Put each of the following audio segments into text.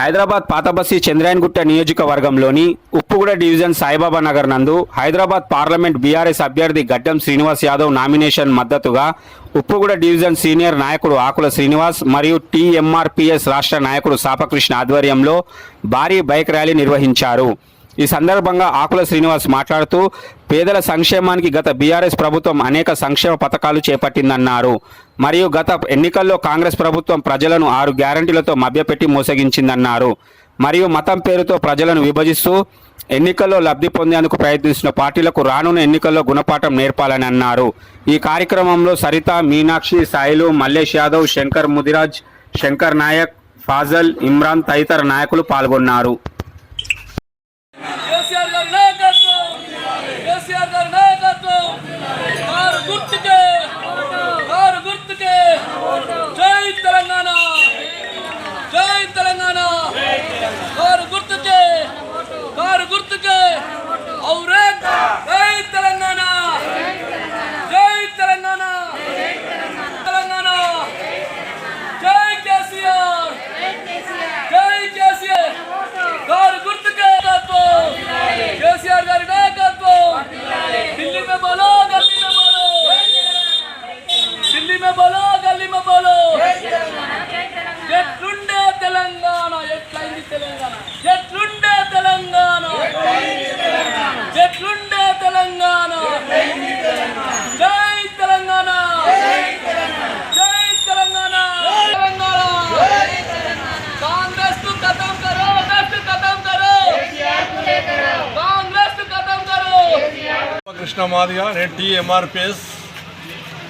హైదరాబాద్ పాతబస్సి చంద్రాయన్గుట్ట నియోజకవర్గంలోని ఉప్పుగూడ డివిజన్ సాయిబాబా నగర్ నందు Hyderabad parliament BRS అభ్యర్థి గడ్డం శ్రీనివాస్ యాదవ్ నామినేషన్ మద్దతుగా ఉప్పుగూడ డివిజన్ సీనియర్ నాయకుడు ఆకుల శ్రీనివాస్ మరియు టీఎంఆర్పిఎస్ రాష్ట్ర నాయకుడు సాపకృష్ణ ఆధ్వర్యంలో భారీ బైక్ ర్యాలీ నిర్వహించారు. ఈ సందర్భంగా ఆకుల శ్రీనివాస్ మాట్లాడుతూ పేదల సంక్షేమానికి గత బీఆర్ఎస్ ప్రభుత్వం అనేక సంక్షేమ పథకాలు చేపట్టిందన్నారు. మరియు గత ఎన్నికల్లో కాంగ్రెస్ ప్రభుత్వం ప్రజలను ఆరు గ్యారంటీలతో మభ్యపెట్టి మోసగించిందన్నారు. మరియు మతం పేరుతో ప్రజలను విభజిస్తూ ఎన్నికల్లో లబ్ధి పొందేందుకు ప్రయత్నిస్తున్న పార్టీలకు రానున్న ఎన్నికల్లో గుణపాఠం నేర్పాలని అన్నారు. ఈ కార్యక్రమంలో సరిత మీనాక్షి సాయిలు మల్లేష్ యాదవ్ శంకర్ ముదిరాజ్ శంకర్ నాయక్ ఫాజల్ ఇమ్రాన్ తదితర నాయకులు పాల్గొన్నారు. ಅವರೇ ರೈತರನ್ನ కృష్ణ మాదిగా నేను టీఎంఆర్పిఎస్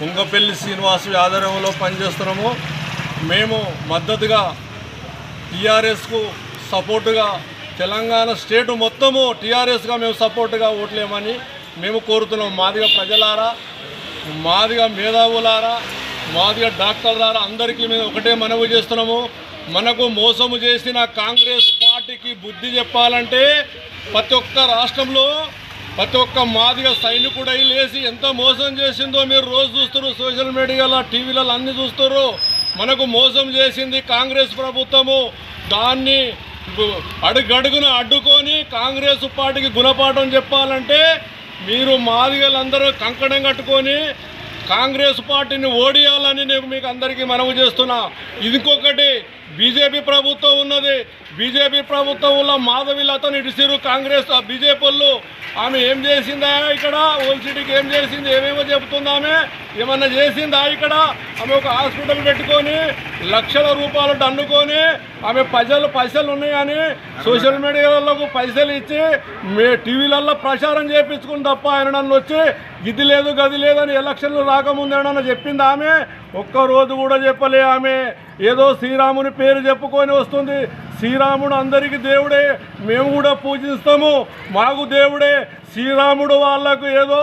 ఉంగపల్లి శ్రీనివాస్ ఆధ్వర్యంలో పనిచేస్తున్నాము. మేము మద్దతుగా టీఆర్ఎస్కు సపోర్టుగా తెలంగాణ స్టేట్ మొత్తము టీఆర్ఎస్గా మేము సపోర్టుగా ఓట్లేమని మేము కోరుతున్నాం. మాదిగా ప్రజలారా మాదిగా మేధావులారా మాదిగా డాక్టర్లారా అందరికీ మేము ఒకటే మనవి చేస్తున్నాము. మనకు మోసము చేసిన కాంగ్రెస్ పార్టీకి బుద్ధి చెప్పాలంటే ప్రతి ఒక్క రాష్ట్రంలో ప్రతి ఒక్క మాదిగా సైనికుడై లేచి ఎంత మోసం చేసిందో మీరు రోజు చూస్తారు సోషల్ మీడియాలో టీవీలలో అన్ని చూస్తారు మనకు మోసం చేసింది కాంగ్రెస్ ప్రభుత్వము. దాన్ని అడుగడుగున అడ్డుకొని కాంగ్రెస్ పార్టీకి గుణపాఠం చెప్పాలంటే మీరు మాదిగలందరూ కంకణం కట్టుకొని కాంగ్రెస్ పార్టీని ఓడియాలని నేను మీకు అందరికీ మనవి చేస్తున్నా. ఇంకొకటి బీజేపీ ప్రభుత్వం ఉన్నది. బీజేపీ ప్రభుత్వంలో మాధవి లతను ఇడిసిరు కాంగ్రెస్ బీజేపీ వాళ్ళు. ఆమె ఏం చేసిందా ఇక్కడ? ఓల్సిటీకి ఏం చేసింది? ఏమేమో చెబుతుంది ఆమె? ఏమన్నా చేసిందా ఇక్కడ? ఆమె ఒక హాస్పిటల్ పెట్టుకొని లక్షల రూపాయలు దండుకొని ఆమె ప్రజలు పైసలు ఉన్నాయని సోషల్ మీడియాలో పైసలు ఇచ్చి మే టీవీలలో ప్రచారం చేయించుకుని తప్ప ఆయన నన్ను వచ్చి ఇది లేదు గది లేదని ఎలక్షన్లు రాకముందు ఏమన్నా చెప్పింది ఆమె? ఒక్క రోజు కూడా చెప్పలే ఆమె. ఏదో శ్రీరాముని పేరు చెప్పుకొని వస్తుంది. శ్రీరాముడు అందరికీ దేవుడే. మేము కూడా పూజిస్తాము. మాకు దేవుడే. శ్రీరాముడు వాళ్ళకు ఏదో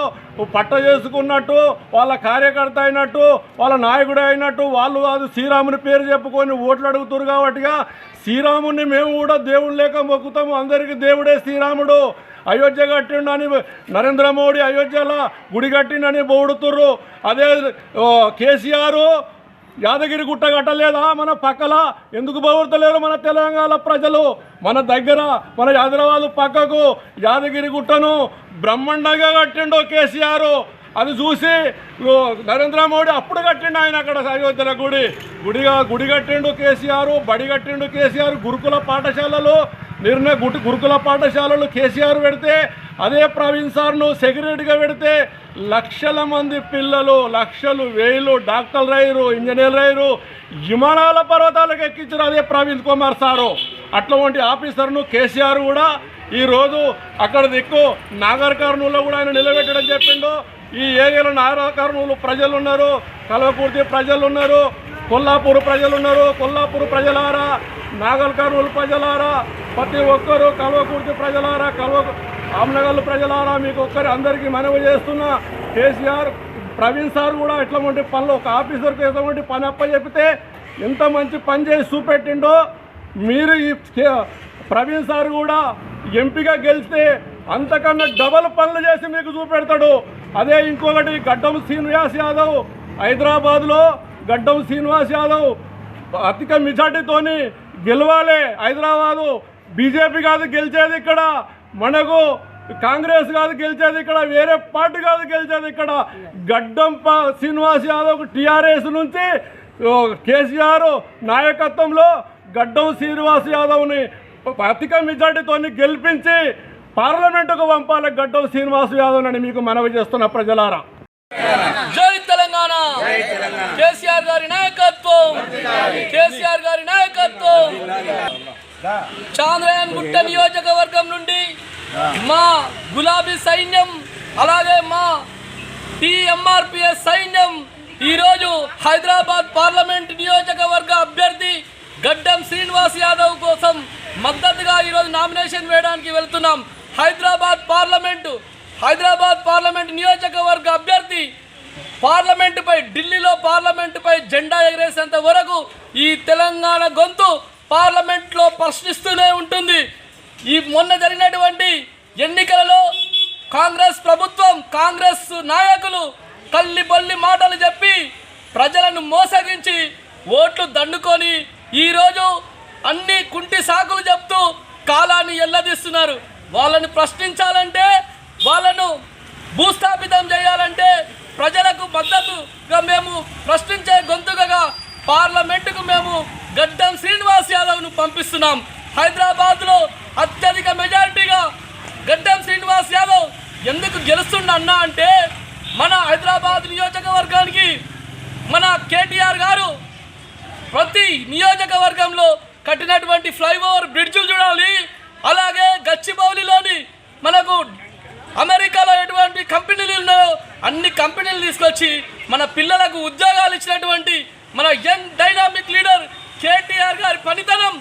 పట్ట చేసుకున్నట్టు వాళ్ళ కార్యకర్త అయినట్టు వాళ్ళ నాయకుడు అయినట్టు వాళ్ళు అది శ్రీరాముని పేరు చెప్పుకొని ఓట్లు అడుగుతారు కాబట్టిగా శ్రీరాముని మేము కూడా దేవుడు లేక మొక్కుతాము. అందరికీ దేవుడే శ్రీరాముడు. అయోధ్య కట్టిండని నరేంద్ర మోడీ అయోధ్యలో గుడి కట్టిండని బోడుతుర్రు. అదే ఓ, కేసీఆర్ యాదగిరి గుట్ట కట్టలేదా మన పక్కల? ఎందుకు బోడుతలేరు మన తెలంగాణ ప్రజలు? మన దగ్గర మన హైదరాబాద్ పక్కకు యాదగిరి గుట్టను బ్రహ్మాండంగా కట్టిండు కేసీఆర్. అది చూసి నరేంద్ర మోడీ అప్పుడు కట్టిండు ఆయన అక్కడ అయోధ్యల గుడి. గుడిగా గుడి కట్టిండు కేసీఆర్ బడి కట్టిండు కేసీఆర్ గురుకుల పాఠశాలలో నిర్ణయ గుటి గురుకుల పాఠశాలలు కేసీఆర్ పెడితే అదే ప్రవీణ్ సార్ను సెక్రటరీగా పెడితే లక్షల మంది పిల్లలు లక్షలు వేలు డాక్టర్లు అయ్యారు ఇంజనీర్లు అయ్యారు విమానాల పర్వతాలకు ఎక్కించారు అదే ప్రవీణ్ కుమార్ సారు. అటువంటి ఆఫీసర్ను కేసీఆర్ కూడా ఈరోజు అక్కడ దిక్కు నాగర్ కర్నూలులో కూడా ఆయన నిలబెట్టడం చెప్పిండు. ఈ ఏరియాలో నాగర్ కర్నూలు ప్రజలు ఉన్నారు కల్వకుర్తి ప్రజలు ఉన్నారు కొల్లాపూర్ ప్రజలు ఉన్నారు. కొల్లాపూర్ ప్రజలారా నాగల్ కర్నూలు ప్రజలారా ప్రతి ఒక్కరూ కల్వకుర్తి ప్రజలారా కల్వ ఆమ్నగల్ ప్రజలారా మీకు ఒక్కరి అందరికీ మనవి చేస్తున్నా కేసీఆర్ ప్రవీణ్ సార్ కూడా ఇట్లాంటి పనులు ఒక ఆఫీసర్కి ఎటువంటి పని అప్ప చెప్తే ఎంత మంచి పని చేసి చూపెట్టిండో మీరు ఈ ప్రవీణ్ సార్ కూడా ఎంపీగా గెలిస్తే అంతకన్నా డబల్ పనులు చేసి మీకు చూపెడతాడు. అదే ఇంకొకటి గడ్డం శ్రీనివాస్ యాదవ్ హైదరాబాద్లో గడ్డం శ్రీనివాస్ యాదవ్ అధిక మెజార్టీతోని గెలవాలి. హైదరాబాదు బీజేపీ కాదు గెలిచేది ఇక్కడ. మనకు కాంగ్రెస్ కాదు గెలిచేది ఇక్కడ. వేరే పార్టీ కాదు గెలిచేది ఇక్కడ. గడ్డం శ్రీనివాస్ యాదవ్ టీఆర్ఎస్ నుంచి కేసీఆర్ నాయకత్వంలో గడ్డం శ్రీనివాస్ యాదవ్ని అధిక మెజార్టీతో గెలిపించి పార్లమెంటుకు పంపాలి గడ్డం శ్రీనివాస్ యాదవ్ అని మీకు మనవి చేస్తున్న ప్రజలారా. తెలంగాణ. కేసీఆర్ గారి నాయకత్వం. కేసీఆర్ గారి నాయకత్వం. చాంద్రయాన్ గుట్ట నియోజకవర్గం నుండి మా గులాబీ సైన్యం అలాగే మా టిఎంఆర్పిఎస్ సైన్యం ఈరోజు హైదరాబాద్ పార్లమెంట్ నియోజకవర్గ అభ్యర్థి గడ్డం శ్రీనివాస్ యాదవ్ కోసం మద్దతుగా ఈరోజు నామినేషన్ వేయడానికి వెళ్తున్నాం. హైదరాబాద్ పార్లమెంటు హైదరాబాద్ పార్లమెంట్ నియోజకవర్గ అభ్యర్థి పార్లమెంటుపై ఢిల్లీలో పార్లమెంటుపై జెండా ఎగరేసేంత వరకు ఈ తెలంగాణ గొంతు పార్లమెంట్లో ప్రశ్నిస్తూనే ఉంటుంది. ఈ మొన్న జరిగినటువంటి ఎన్నికలలో కాంగ్రెస్ ప్రభుత్వం కాంగ్రెస్ నాయకులు కల్లిపల్లి మాటలు చెప్పి ప్రజలను మోసగించి ఓట్లు దండుకొని ఈరోజు అన్ని కుంటి సాకులు చెప్తూ కాలాన్ని ఎల్లదీస్తున్నారు. వాళ్ళని ప్రశ్నించాలంటే వాళ్ళను భూస్థాపితం చేయాలంటే ప్రజలకు మద్దతుగా మేము ప్రశ్నించే గొంతుకగా పార్లమెంటుకు మేము గడ్డం శ్రీనివాస్ యాదవ్ను పంపిస్తున్నాం. హైదరాబాద్లో అత్యధిక మెజారిటీగా గడ్డం శ్రీనివాస్ యాదవ్ ఎందుకు గెలుస్తుండ అన్నా అంటే మన హైదరాబాద్ నియోజకవర్గానికి మన కేటీఆర్ గారు ప్రతి నియోజకవర్గంలో కట్టినటువంటి ఫ్లైఓవర్ బ్రిడ్జులు చూడాలి. అలాగే గచ్చిబౌలిలోని మనకు అమెరికాలో ఎటువంటి కంపెనీలు ఉన్నాయో అన్ని కంపెనీలు తీసుకొచ్చి మన పిల్లలకు ఉద్యోగాలు ఇచ్చినటువంటి మన యంగ్ డైనామిక్ లీడర్ కేటీఆర్ గారి పనితనం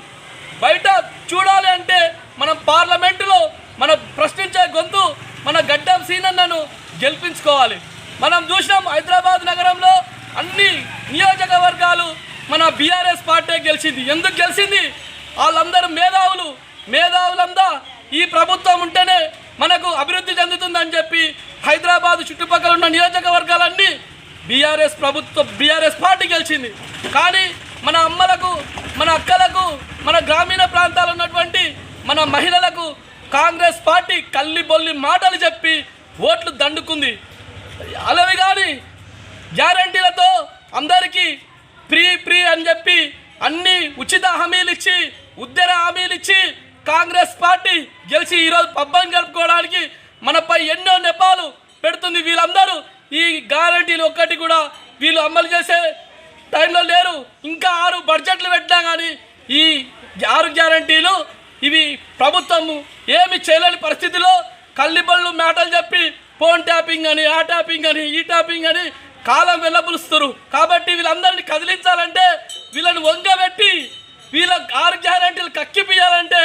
బయట చూడాలి అంటే మనం పార్లమెంటులో మన ప్రశ్నించే గొంతు మన గడ్డం సీనన్నను గెలిపించుకోవాలి. మనం చూసినాం హైదరాబాద్ నగరంలో అన్ని నియోజకవర్గాలు మన బీఆర్ఎస్ పార్టీ గెలిచింది. ఎందుకు గెలిచింది? వాళ్ళందరూ మేధావులు. మేధావులంతా ఈ ప్రభుత్వం ఉంటేనే మనకు అభివృద్ధి చెందుతుందని చెప్పి హైదరాబాద్ చుట్టుపక్కల ఉన్న నియోజకవర్గాలన్నీ బీఆర్ఎస్ ప్రభుత్వం బీఆర్ఎస్ పార్టీ గెలిచింది. కానీ మన అమ్మలకు మన అక్కలకు మన గ్రామీణ ప్రాంతాలు ఉన్నటువంటి మన మహిళలకు కాంగ్రెస్ పార్టీ కల్లి బొల్లి మాటలు చెప్పి ఓట్లు దండుకుంది. అలవి కానీ గ్యారంటీలతో అందరికీ ఫ్రీ ఫ్రీ అని చెప్పి అన్ని ఉచిత హామీలు ఇచ్చి ఉద్దర హామీలు ఇచ్చి కాంగ్రెస్ పార్టీ గెలిచి ఈరోజు పబ్బం గడుపుకోవడానికి మనపై ఎన్నో నెపాలు పెడుతుంది వీళ్ళందరూ. ఈ గ్యారంటీలు ఒక్కటి కూడా వీళ్ళు అమలు చేసే టైంలో లేరు. ఇంకా ఆరు బడ్జెట్లు పెట్టినా కానీ ఈ ఆరు గ్యారంటీలు ఇవి ప్రభుత్వము ఏమి చేయలేని పరిస్థితిలో కల్లిబళ్ళు మాటలు చెప్పి ఫోన్ ట్యాపింగ్ అని ఆ ట్యాపింగ్ అని ఈ ట్యాపింగ్ అని కాలం వెళ్ళబులుస్తారు కాబట్టి వీళ్ళందరినీ కదిలించాలంటే వీళ్ళని వంగబెట్టి వీళ్ళ ఆరు గ్యారంటీలు కక్కిపియాలంటే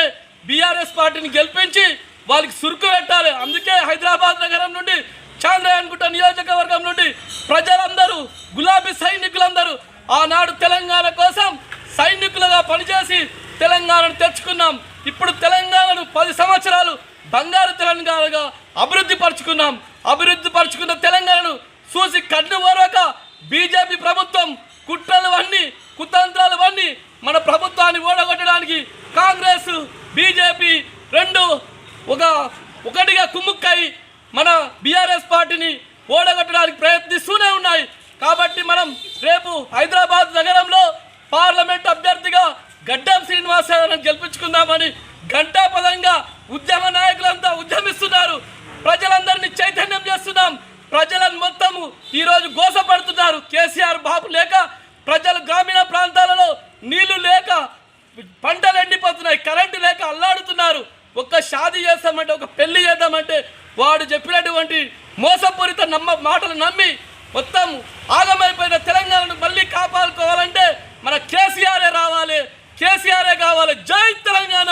బీఆర్ఎస్ పార్టీని గెలిపించి వాళ్ళకి సురుకు పెట్టాలి. అందుకే హైదరాబాద్ నగరం నుండి చాంద్రయాన్గుట్ట నియోజకవర్గం నుండి ప్రజలందరూ గులాబీ సైనికులందరూ ఆనాడు తెలంగాణ కోసం సైనికులుగా పనిచేసి తెలంగాణను తెచ్చుకున్నాం. ఇప్పుడు తెలంగాణను పది సంవత్సరాలు బంగారు తెలంగాణగా అభివృద్ధి పరుచుకున్నాం. అభివృద్ధి పరుచుకున్న తెలంగాణను చూసి కన్ను ఓరక బీజేపీ ప్రభుత్వం కుట్రలు అన్నీ కుతంత్రాలు అన్నీ మన ప్రభుత్వాన్ని ఓడగొట్టడానికి కాంగ్రెస్ బీజేపీ రెండు ఒక ఒకటిగా కుమ్ముక్కై మన బీఆర్ఎస్ పార్టీని ఓడగొట్టడానికి ప్రయత్నిస్తూనే ఉన్నాయి. కాబట్టి మనం రేపు హైదరాబాద్ నగరంలో పార్లమెంట్ అభ్యర్థిగా గడ్డం శ్రీనివాస యాదవ్ని గెలిపించుకుందామని ఘంటాపదంగా ఉద్యమ నాయకులంతా ఉద్యమిస్తున్నారు. ప్రజలందరినీ చైతన్యం చేస్తున్నాం. ప్రజలను మొత్తము ఈరోజు గోసపడుతున్నారు. కేసీఆర్ బాబు లేక ప్రజలు గ్రామీణ ప్రాంతాలలో నీళ్ళు లేక పంటలు ఎండిపోతున్నాయి కరెంటు లేక అల్లాడుతున్నారు. ఒక్క షాదీ చేస్తామంటే ఒక పెళ్ళి చేద్దామంటే వాడు చెప్పినటువంటి మోసపూరిత నమ్మ మాటలు నమ్మి మొత్తం ఆగమైపోయిన తెలంగాణను మళ్ళీ కాపాడుకోవాలంటే మన కేసీఆరే రావాలి. కేసీఆరే కావాలి. జై తెలంగాణ!